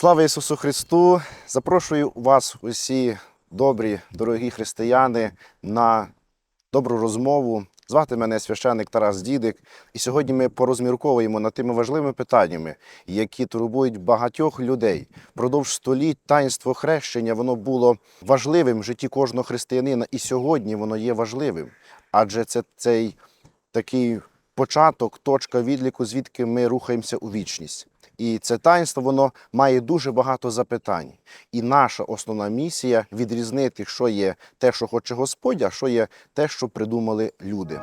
Слава Ісусу Христу! Запрошую вас, усі добрі, дорогі християни, на добру розмову. Звати мене священник Тарас Дідик, і сьогодні ми порозмірковуємо над тими важливими питаннями, які турбують багатьох людей. Продовж століть таїнство хрещення воно було важливим в житті кожного християнина, і сьогодні воно є важливим. Адже це цей такий початок, точка відліку, звідки ми рухаємося у вічність. І це таїнство воно має дуже багато запитань. І наша основна місія відрізнити, що є те, що хоче Господь, а що є те, що придумали люди.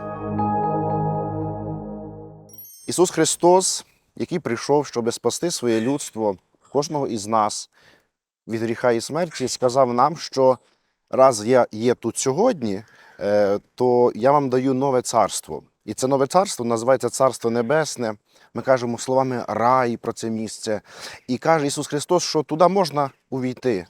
Ісус Христос, який прийшов, щоб спасти своє людство, кожного із нас від гріха і смерті, сказав нам, що раз я є тут сьогодні, е, то я вам даю нове царство. І це нове царство називається Царство Небесне. Ми кажемо словами рай про це місце. І каже Ісус Христос, що туди можна увійти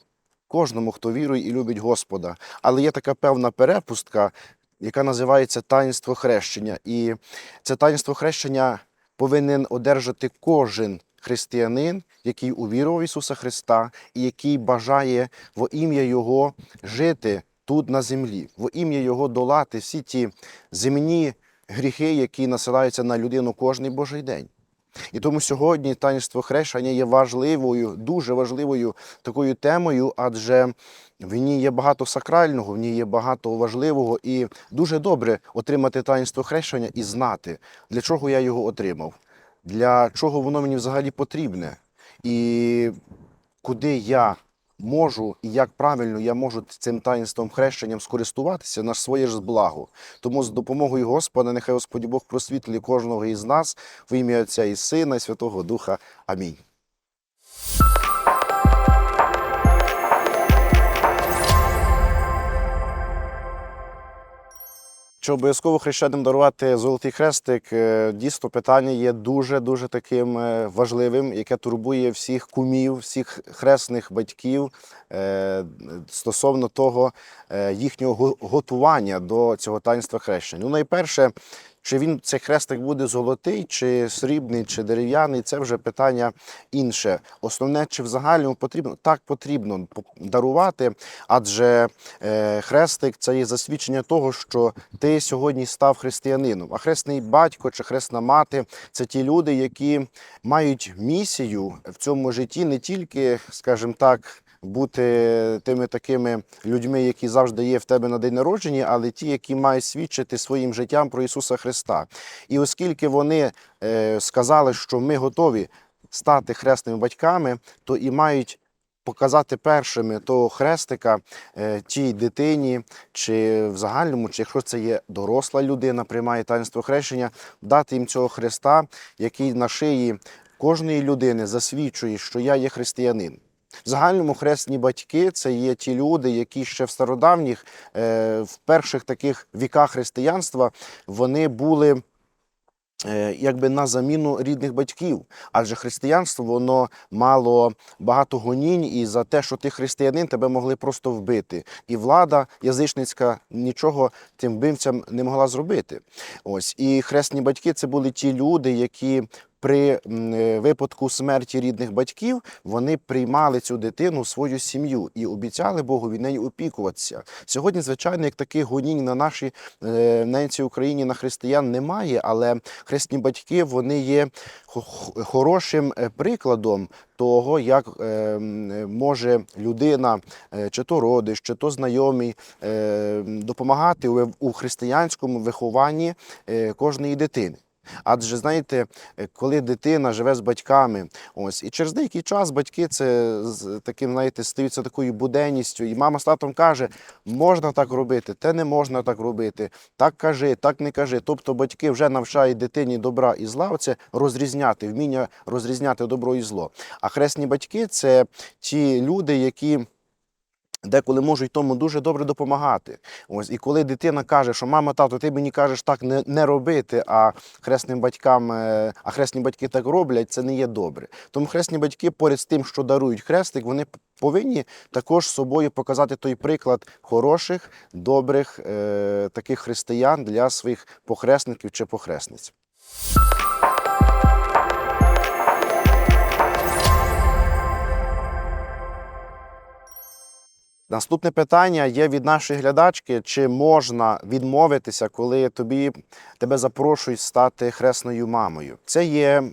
кожному, хто вірує і любить Господа. Але є така певна перепустка, яка називається таїнство хрещення. І це таїнство хрещення повинен одержати кожен християнин, який увірував Ісуса Христа і який бажає во ім'я Його жити тут на землі, во ім'я Його долати всі ті земні гріхи, які насилаються на людину кожний Божий день. І тому сьогодні таїнство хрещення є важливою, дуже важливою такою темою, адже в ній є багато сакрального, в ній є багато важливого, і дуже добре отримати таїнство хрещення і знати, для чого я його отримав, для чого воно мені взагалі потрібне, і куди я можу і як правильно я можу цим таїнством хрещенням скористуватися на своє ж благо. Тому з допомогою Господа, нехай Господь Бог просвітлює кожного із нас в ім'я Отця і Сина, і Святого Духа. Амінь. Чи обов'язково хрещеним дарувати золотий хрестик? Е, Дійсно, питання є дуже дуже таким е, важливим, яке турбує всіх кумів, всіх хресних батьків е, стосовно того їхнього готування до цього таїнства хрещення. Ну, найперше, чи він цей хрестик буде золотий, чи срібний, чи дерев'яний, це вже питання інше. Основне, чи в загальному потрібно так потрібно по- дарувати, адже е, хрестик це є засвідчення того, що ти сьогодні став християнином. А хресний батько чи хресна мати це ті люди, які мають місію в цьому житті не тільки, скажімо так. Бути тими такими людьми, які завжди є в тебе на день народження, але ті, які мають свідчити своїм життям про Ісуса Христа. І оскільки вони е, сказали, що ми готові стати хресними батьками, то і мають показати першими того хрестика е, тій дитині, чи в загальному, чи якщо це є доросла людина, приймає таїнство хрещення, дати їм цього хреста, який на шиї кожної людини засвідчує, що я є християнин. В загальному хресні батьки це є ті люди, які ще в стародавніх, е, в перших таких віках християнства, вони були е, якби на заміну рідних батьків. Адже християнство воно мало багато гонінь, і за те, що ти християнин, тебе могли просто вбити. І влада язичницька нічого тим вбивцям не могла зробити. Ось і хресні батьки це були ті люди, які. При е, випадку смерті рідних батьків вони приймали цю дитину в свою сім'ю і обіцяли Богу від неї опікуватися. Сьогодні, звичайно, як таких гонінь на нашій е, ненці Україні на християн немає, але хресні батьки вони є хо- хо- хорошим е, прикладом того, як е, може людина, чи то родич, чи то знайомий, е, допомагати у, у християнському вихованні е, кожної дитини. Адже знаєте, е, коли дитина живе з батьками, ось і через деякий час батьки це з таким, знаєте, стаються такою буденністю, і мама з татом каже, можна так робити, те не можна так робити, так кажи, так не кажи. Тобто батьки вже навчають дитині добра і зла, це розрізняти, вміння розрізняти добро і зло. А хресні батьки це ті люди, які. Деколи можуть тому дуже добре допомагати. Ось і коли дитина каже, що мама, тато, ти мені кажеш так не, не робити, а хресним батькам, е, а хресні батьки так роблять, це не є добре. Тому хресні батьки, поряд з тим, що дарують хрестик, вони повинні також собою показати той приклад хороших, добрих е, таких християн для своїх похресників чи похресниць. Наступне питання є від нашої глядачки: чи можна відмовитися, коли тобі тебе запрошують стати хресною мамою? Це є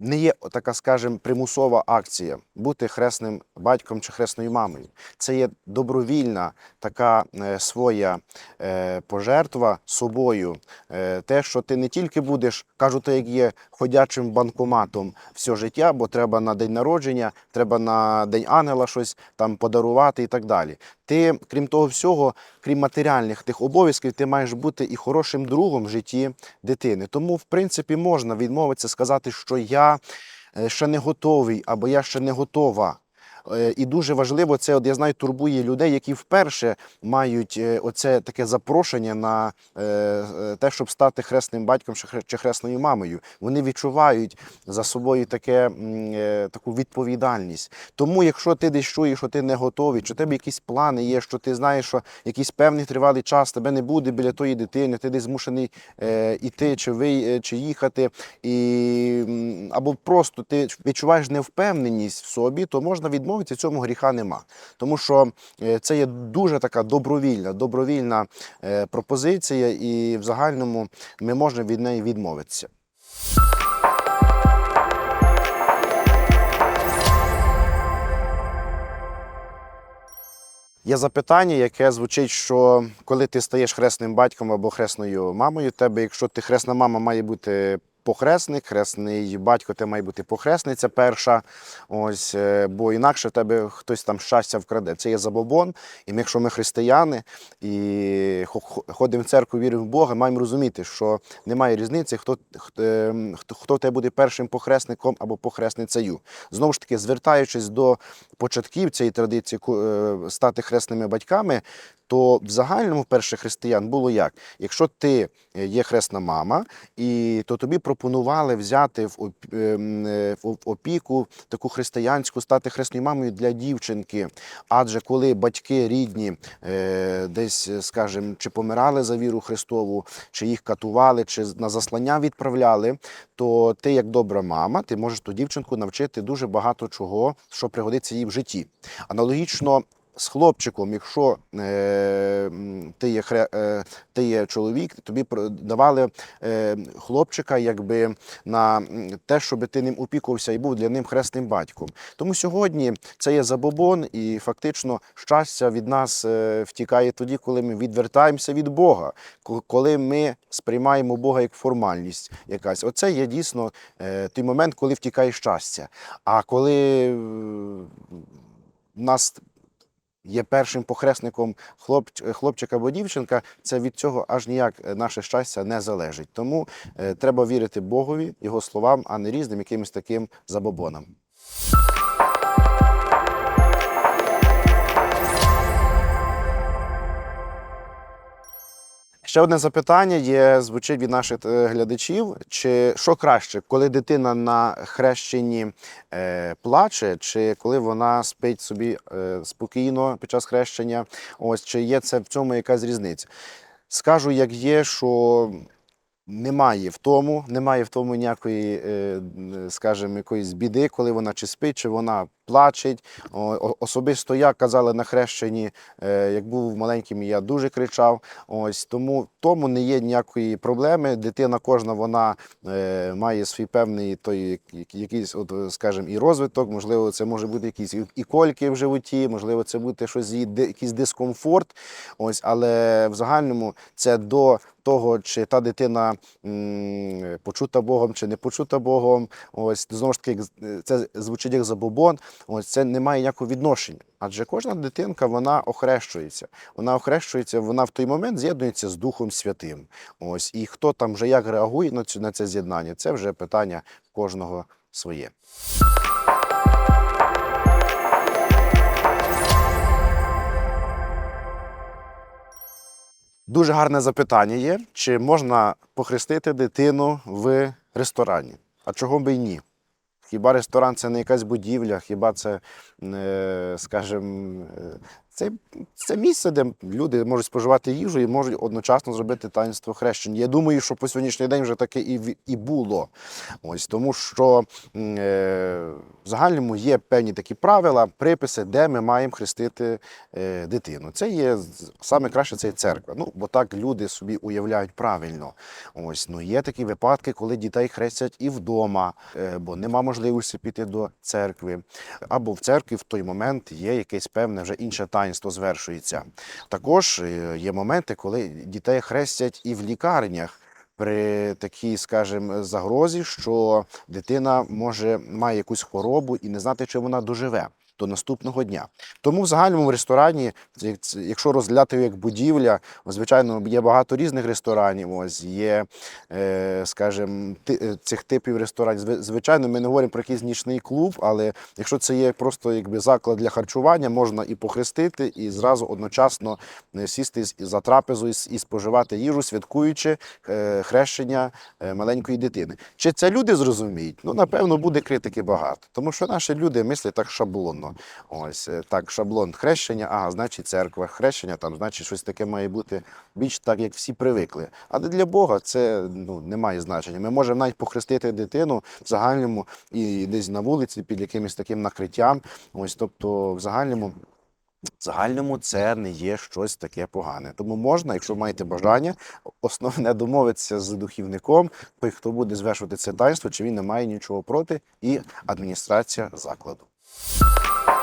не є така, скажімо, примусова акція бути хресним батьком чи хресною мамою. Це є добровільна така е, своя е, пожертва собою. Е, те, що ти не тільки будеш, кажу, то як є ходячим банкоматом все життя, бо треба на день народження, треба на день ангела щось там подарувати і так далі. Ти, крім того всього, крім матеріальних тих обов'язків, ти маєш бути і хорошим другом в житті дитини. Тому, в принципі, можна відмовитися, сказати, що я е, ще не готовий або я ще не готова. Е, І дуже важливо, це от я знаю, турбує людей, які вперше мають е, оце таке запрошення на е, те, щоб стати хресним батьком чи хресною мамою. Вони відчувають за собою таке, таку відповідальність. Тому, якщо ти десь чуєш, що ти не готовий, в тебе якісь плани є, що ти знаєш, що якийсь певний тривалий час тебе не буде біля тої дитини, ти десь змушений іти, чи ви, чи їхати, і, або просто ти відчуваєш невпевненість в собі, то можна відмовитися, цьому гріха нема. Тому що е, це є дуже така добровільна, добровільна е, пропозиція, і в загальному ми можемо від неї відмовитися. Є запитання, яке звучить, що коли ти стаєш хресним батьком або хресною мамою, тебе, якщо ти хресна мама, має бути похресник, хресний батько, ти має бути похресниця перша. Ось, е, бо інакше в тебе хтось там щастя вкраде. Це є забобон. І ми, якщо ми християни і хо- хо- ходимо в церкву, віримо в Бога, маємо розуміти, що немає різниці, хто, ем, хто, хто тебе буде першим похресником або похресницею. Знову ж таки, звертаючись до початків цієї традиції е, стати хресними батьками, то в загальному перших християн було як? Якщо ти е, є хресна мама, і то тобі пропонували взяти ем, е, в опіку таку християнську, стати хресною мамою для дівчинки. Адже коли батьки рідні е, десь, скажімо, чи помирали за віру Христову, чи їх катували, чи на заслання відправляли, то ти, як добра мама, ти можеш ту дівчинку навчити дуже багато чого, що пригодиться їй в житті. Аналогічно. З хлопчиком, якщо е, ти, є е, ти є чоловік, тобі давали е, хлопчика якби на те, щоб ти ним опікувався і був для ним хресним батьком. Тому сьогодні це є забобон, і фактично щастя від нас е, втікає тоді, коли ми відвертаємося від Бога, коли ми сприймаємо Бога як формальність якась. Оце є дійсно е, той момент, коли втікає щастя. А коли е, нас є першим похресником хлопч, хлопчика або дівчинка, це від цього аж ніяк е, наше щастя не залежить. Тому е, треба вірити Богові, його словам, а не різним якимось таким забобонам. Ще одне запитання є, звучить від наших е, глядачів: чи що краще, коли дитина на хрещенні е, плаче, чи коли вона спить собі е, спокійно під час хрещення? Ось чи є це в цьому якась різниця? Скажу, як є, що немає в тому, немає в тому ніякої, е, скажімо, якоїсь біди, коли вона чи спить, чи вона плачеть. Особисто я казали на хрещенні, е, як був маленьким, я дуже кричав. Ось тому тому не є ніякої проблеми. Дитина кожна вона е, має свій певний той якийсь, от, скажімо, і розвиток. Можливо, це може бути якісь і- кольки в животі, можливо, це буде щось якийсь дискомфорт. Ось, але в загальному це до того, чи та дитина почута Богом, чи не почута Богом. Ось знову ж таки, це звучить як забобон. Ось це не має ніякого відношення. Адже кожна дитинка вона охрещується. Вона охрещується, вона в той момент з'єднується з Духом Святим. Ось і хто там вже як реагує на цю на це з'єднання, це вже питання кожного своє. Дуже гарне запитання є: чи можна похрестити дитину в ресторані? А чого би й ні? Хіба ресторан це не якась будівля, хіба це, е, скажімо, е, Це, це місце, де люди можуть споживати їжу і можуть одночасно зробити таїнство хрещення. Я думаю, що по сьогоднішній день вже таке і, і було. Ось тому, що е, в загальному є певні такі правила, приписи, де ми маємо хрестити е, дитину. Це є саме краще це є церква. Ну, бо так люди собі уявляють правильно. Ось ну є такі випадки, коли дітей хрестять і вдома, е, бо нема можливості піти до церкви. Або в церкві в той момент є якесь певне вже інше таїнство звершується. Також е, є моменти, коли дітей хрестять і в лікарнях. При такій, скажімо, загрозі, що дитина може має якусь хворобу і не знати, чи вона доживе до наступного дня. Тому в загальному ресторані, якщо розглядати як будівля, звичайно, є багато різних ресторанів. Ось є, е, скажімо, е, цих типів ресторанів. Звичайно, ми не говоримо про якийсь нічний клуб, але якщо це є просто якби заклад для харчування, можна і похрестити, і зразу одночасно е, сісти за трапезу і споживати їжу, святкуючи хрещення маленької дитини. Чи це люди зрозуміють? Ну, напевно, буде критики багато, тому що наші люди мислять так шаблонно. Ось е, так, шаблон хрещення, ага, значить церква, хрещення, там, значить, щось таке має бути більш так, як всі привикли. Але для Бога це ну, не має значення. Ми можемо навіть похрестити дитину в загальному і десь на вулиці під якимось таким накриттям. Ось, тобто, в загальному. В загальному це не є щось таке погане. Тому можна, якщо маєте бажання, основне домовитися з духівником, хто буде звершувати це таїнство, чи він не має нічого проти, і адміністрація закладу. Thank you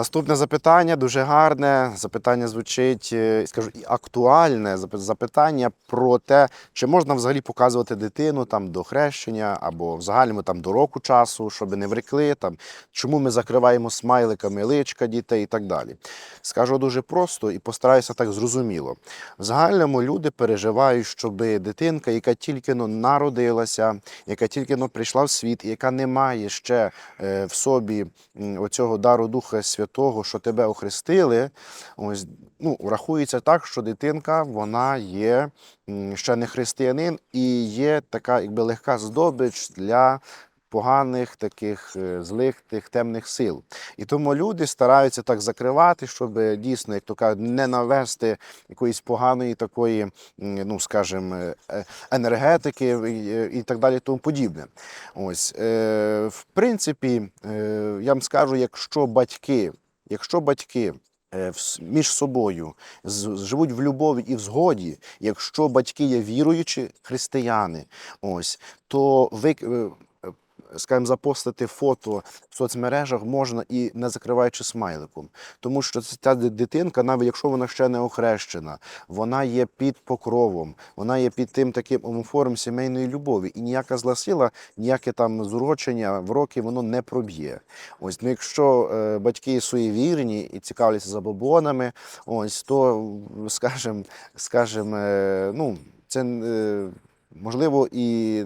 Наступне запитання дуже гарне. Запитання звучить, е, скажу, актуальне запитання про те, чи можна взагалі показувати дитину там до хрещення або в загальному там до року часу, щоб не врекли, там чому ми закриваємо смайликами личка дітей і так далі. Скажу дуже просто і постараюся так зрозуміло. В загальному люди переживають, щоб дитинка, яка тільки но народилася, яка тільки но прийшла в світ, яка не має ще е, в собі оцього дару Духа Святого, що тебе охрестили, ось ну, рахується так, що дитинка вона є ще не християнин і є така якби легка здобич для. Поганих таких е, злих тих темних сил. І тому люди стараються так закривати, щоб дійсно, як то кажуть, не навести якоїсь поганої такої, ну скажімо, е, е, енергетики і, так далі, тому подібне. Ось, е, в принципі, е, я вам скажу, якщо батьки, якщо батьки е, між собою живуть в любові і в згоді, якщо батьки є віруючі християни, ось, то ви. Скажімо, запостити фото в соцмережах можна і не закриваючи смайликом. Тому що ця дитинка, навіть якщо вона ще не охрещена, вона є під покровом, вона є під тим таким омофором сімейної любові. І ніяка зла сила, ніяке там зурочення в роки воно не проб'є. Ось, ну, якщо е, батьки суєвірні і цікавляться забобонами, ось, то, скажімо, скажем, е, ну, це е, можливо і.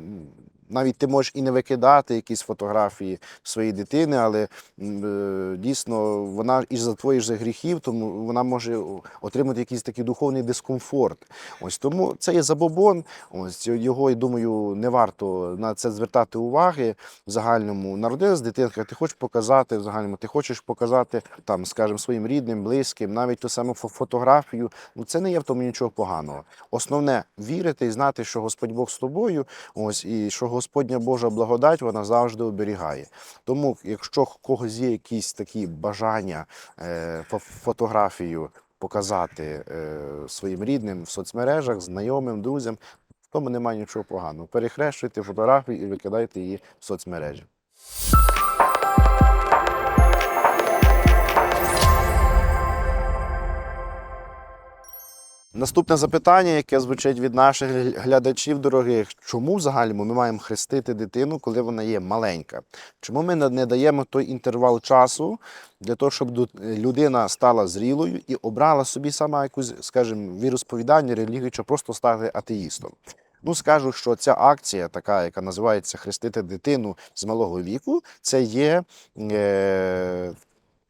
Навіть ти можеш і не викидати якісь фотографії своєї дитини, але е, дійсно вона із за твоїх же гріхів, тому вона може отримати якийсь такий духовний дискомфорт. Ось тому це є забобон. Ось його, я думаю, не варто на це звертати уваги в загальному. Народилась дитинка, ти хочеш показати в загальному, ти хочеш показати там, скажімо, своїм рідним, близьким, навіть ту саму фотографію. Ну це не є в тому нічого поганого. Основне вірити і знати, що Господь Бог з тобою. Ось і що Господня Божа благодать вона завжди оберігає. Тому, якщо у когось є якісь такі бажання е, фотографію показати е, своїм рідним в соцмережах, знайомим, друзям, в тому немає нічого поганого. Перехрещуйте фотографію і викидайте її в соцмережі. Наступне запитання, яке звучить від наших глядачів дорогих: чому в загальному ми маємо хрестити дитину, коли вона є маленька? Чому ми не даємо той інтервал часу для того, щоб людина стала зрілою і обрала собі сама якусь, скажімо, віросповідання, релігію, чи просто стати атеїстом? Ну, скажу, що ця акція, така, яка називається Хрестити дитину з малого віку, це є е,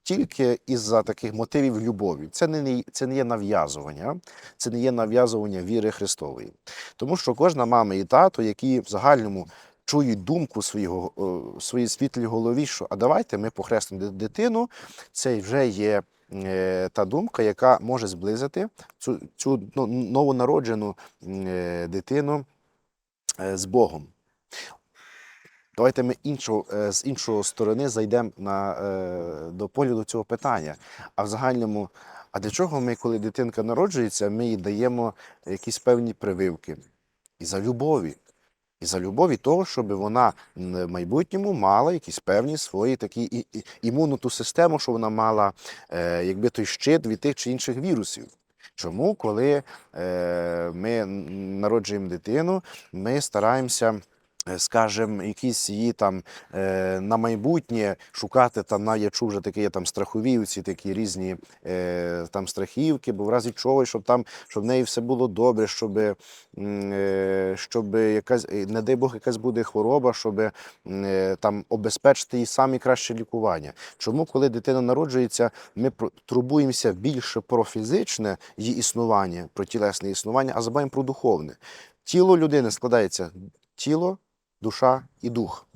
тільки із-за таких мотивів любові. Це не, це не є нав'язування, це не є нав'язування віри Христової. Тому що кожна мама і тато, які в загальному чують думку свого, в своїй світлій голові, що а давайте ми похрестимо дитину. Це вже є е, та думка, яка може зблизити цю, цю ну, новонароджену е, дитину е, з Богом. Давайте ми іншого, е, з іншої сторони зайдемо на, е, до погляду цього питання. А в загальному, а для чого ми, коли дитинка народжується, ми їй даємо якісь певні прививки? І за любові. І за любові того, щоб вона в майбутньому мала якісь певні свої такі імунну ту систему, що вона мала е, якби той щит від тих чи інших вірусів. Чому, коли е, ми народжуємо дитину, ми стараємося, скажімо, якісь її там е, на майбутнє шукати там, на я чув вже такі є там страхові, ці такі різні е, там страхівки, бо в разі чого, щоб там, щоб в неї все було добре, щоб, е, щоб якась, е, не дай Бог, якась буде хвороба, щоб е, там обезпечити їй саме краще лікування. Чому, коли дитина народжується, ми турбуємося більше про фізичне її існування, про тілесне існування, а забуваємо про духовне. Тіло людини складається тіло, душа і дух.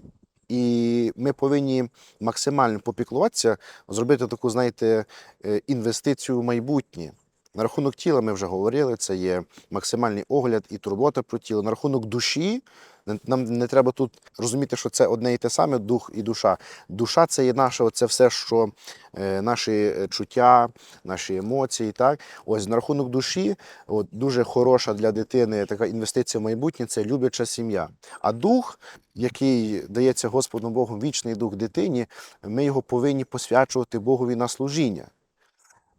І ми повинні максимально попіклуватися, зробити таку, знаєте, е, інвестицію в майбутнє. На рахунок тіла ми вже говорили, це є максимальний огляд і турбота про тіло. На рахунок душі нам не треба тут розуміти, що це одне і те саме дух і душа. Душа це є наше, це все, що е, наші е, чуття, наші емоції. Так, ось на рахунок душі, от дуже хороша для дитини така інвестиція в майбутнє це любляча сім'я. А дух, який дається Господом Богом, вічний дух дитині, ми його повинні посвячувати Богові на служіння.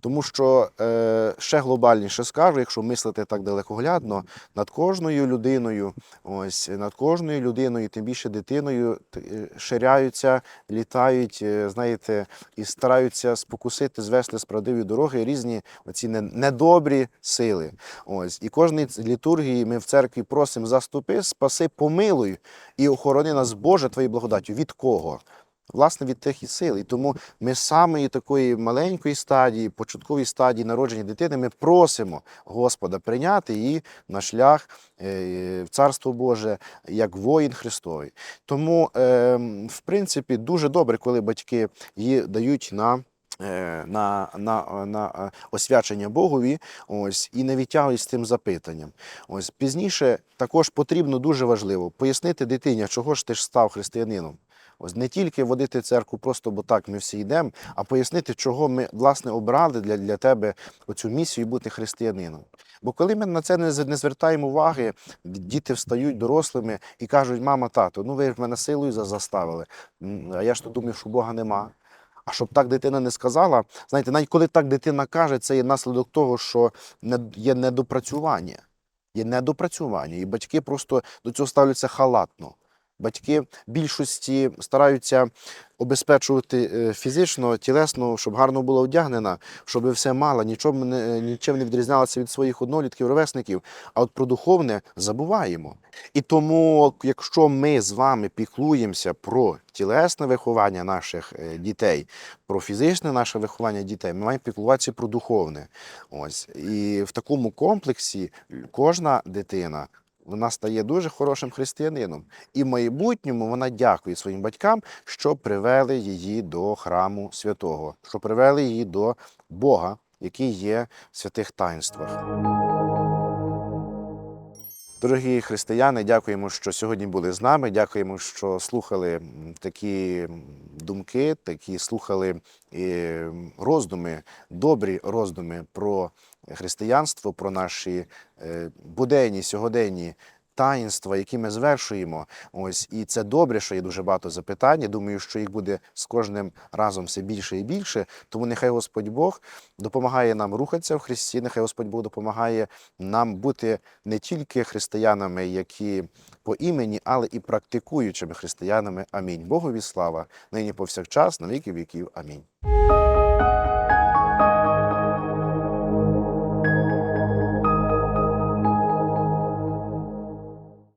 Тому що е, ще глобальніше скажу, якщо мислити так далекоглядно, над кожною людиною, ось над кожною людиною, тим більше дитиною, е, ширяються, літають, е, знаєте, і стараються спокусити, звести з правдивої дороги різні оці не- недобрі сили. Ось і кожній літургії ми в церкві просимо заступи, спаси, помилуй і охорони нас Боже твоєю благодаттю. Від кого? Власне, від тих і сил. І тому ми з самої такої маленької стадії, початкової стадії народження дитини, ми просимо Господа прийняти її на шлях е, в Царство Боже як воїн Христовий. Тому, е, в принципі, дуже добре, коли батьки її дають на. е, На, на, на е, освячення Богові, ось і не відтягують з тим запитанням. Ось пізніше також потрібно дуже важливо пояснити дитині, чого ж ти ж став християнином. Ось не тільки водити церкву просто, бо так ми всі йдемо, а пояснити, чого ми власне обрали для, для тебе оцю місію бути християнином. Бо коли ми на це не, не звертаємо уваги, діти встають дорослими і кажуть, мама, тато, ну ви ж мене силою заставили. А я ж то думав, що Бога нема. А щоб так дитина не сказала, знаєте, навіть коли так дитина каже, це є наслідок того, що є недопрацювання. Є недопрацювання, і батьки просто до цього ставляться халатно. Батьки більшості стараються обезпечувати е, фізично, тілесно, щоб гарно була одягнена, щоб все мала, нічого не, нічим не відрізнялася від своїх однолітків, ровесників. А от про духовне забуваємо. І тому, якщо ми з вами піклуємося про тілесне виховання наших е, дітей, про фізичне наше виховання дітей, ми маємо піклуватися про духовне. Ось. І в такому комплексі кожна дитина вона стає дуже хорошим християнином. І в майбутньому вона дякує своїм батькам, що привели її до храму святого, що привели її до Бога, який є в святих таїнствах. Дорогі християни, дякуємо, що сьогодні були з нами. Дякуємо, що слухали такі думки, такі слухали роздуми, добрі роздуми про християнство, про наші е, буденні, сьогоденні таїнства, які ми звершуємо. Ось і це добре, що є дуже багато запитань. Я думаю, що їх буде з кожним разом все більше і більше. Тому нехай Господь Бог допомагає нам рухатися в Христі. Нехай Господь Бог допомагає нам бути не тільки християнами, які по імені, але і практикуючими християнами. Амінь. Богові слава, нині повсякчас, на віки віків. Амінь.